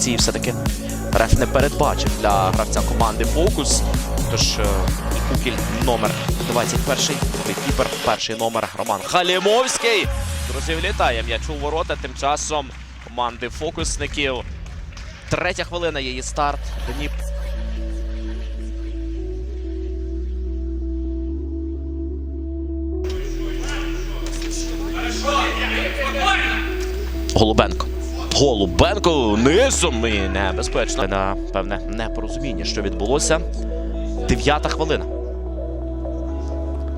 реакції все-таки реф не передбачив для гравця команди Фокус. Тож е, Кукіль номер 21, кіпер, перший номер Роман Халімовський. Друзі, влітає м'яч у ворота. Тим часом команди фокусників. Третя хвилина її старт. Дніп. Голубенко. Голубенко низом і небезпечно. На певне непорозуміння, що відбулося. Дев'ята хвилина.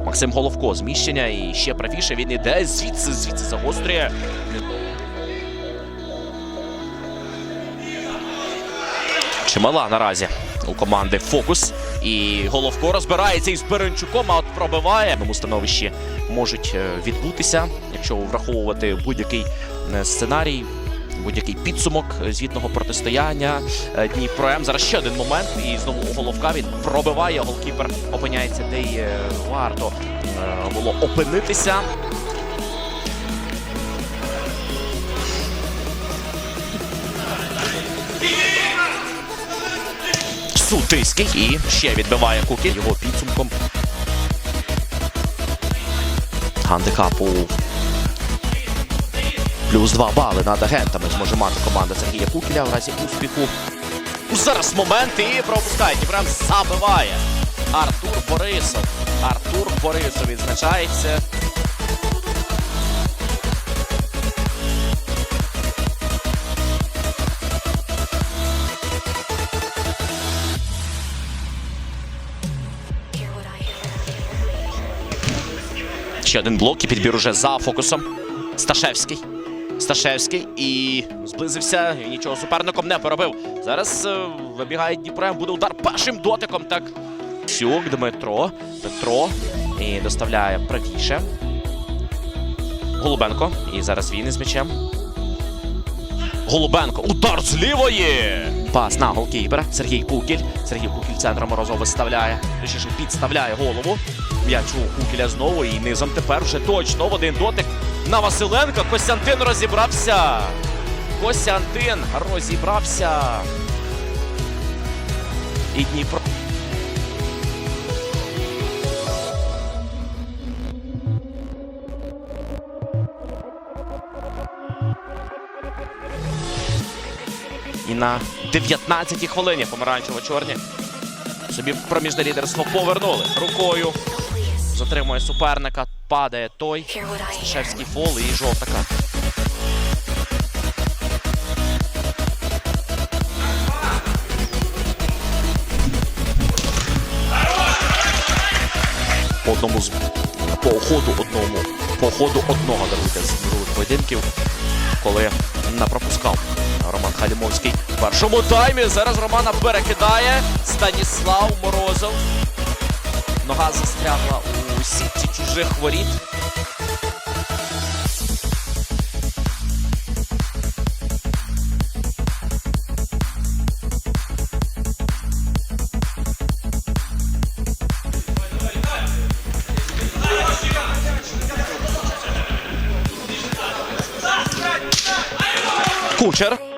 Максим Головко зміщення і ще правіше він іде звідси, звідси загострює. Чимала наразі у команди фокус. І Головко розбирається із Беренчуком, а от пробиває. Тому становищі можуть е, відбутися, якщо враховувати будь-який е, сценарій, будь-який підсумок звітного протистояння. Е, Дніпро. Зараз ще один момент. І знову Головка він пробиває. Голкіпер опиняється, де й е, варто е, було опинитися. Сутиський і ще відбиває Кукі його підсумком. Гандикапу. Плюс 2 бали над агентами зможе мати команда Сергія Кукіля в разі успіху. Зараз момент і пропускає. Дніпрем забиває. Артур Борисов. Артур Борисов відзначається. Ще один блок і підбір уже за фокусом. Сташевський. Сташевський і зблизився. І нічого суперником не поробив. Зараз е, вибігає Дніпром, буде удар першим дотиком. Так. Сюк, Дмитро. Петро. І доставляє правіше. Голубенко. І зараз він із м'ячем. Голубенко. Удар з лівої. Пас на голкіпера. Сергій Кукіль. Сергій Кукіль центром Морозов виставляє. Точніше, підставляє голову. М'яч у Кукіля знову. І низом тепер вже точно в один дотик на Василенка. Костянтин розібрався. Костянтин розібрався. І Дніпро. І на 19-й хвилині помаранчево-чорні собі проміжне лідерство повернули рукою. Затримує суперника, падає той. Шевський фол і жовта карта. Одному з по ходу одному, по ходу одного даруйте з минулих поєдинків, коли не пропускав Роман Халімовський в першому таймі. Зараз Романа перекидає Станіслав Морозов. Нога застрягла у сітці чужих воріт. Кучер.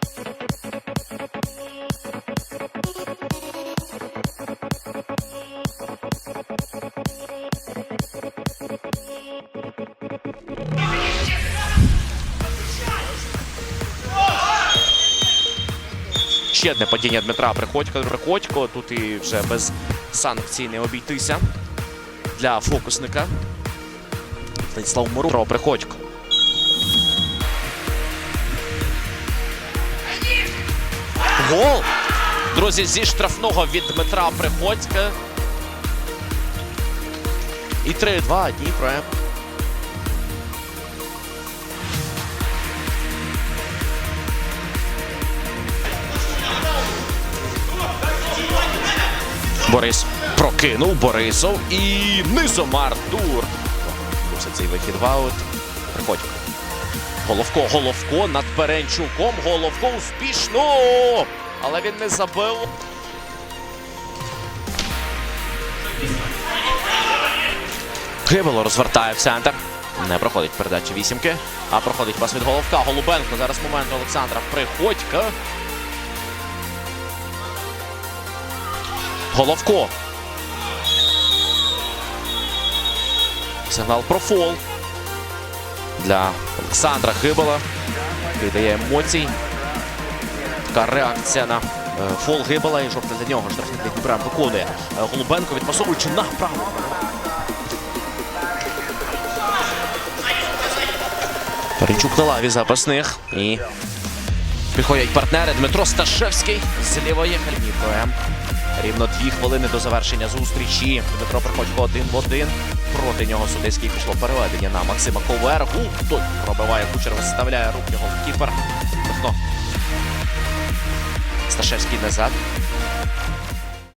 Ще одне падіння Дмитра Приходько. Приходько. Тут і вже без санкцій не обійтися для фокусника. Станіслав Муру. Приходько. Гол! Друзі, зі штрафного від Дмитра Приходька. І 3-2 Дніпро. Борис прокинув Борисов і низом Артур. Все цей вихід в аут. Приходько. Головко, Головко над Перенчуком. Головко успішно. Але він не забив. Кибело розвертає в центр. Не проходить передача вісімки, а проходить пас від Головка. Голубенко. Зараз момент Олександра Приходька. Головко. Сигнал про фол для Олександра Гибела. Видає емоцій. Така реакція на е, фол Гибела і жовтий для нього. Штрафний для Дніпра виконує Е, Голубенко, відпасовуючи направо. Паренчук на лаві запасних. І приходять партнери Дмитро Сташевський з лівої Хальмівкою. Рівно дві хвилини до завершення зустрічі. Дмитро Приходько один в один. Проти нього судейський пішло переведення на Максима Ковергу. Той пробиває кучер, виставляє руки в кіпер. Сташевський назад.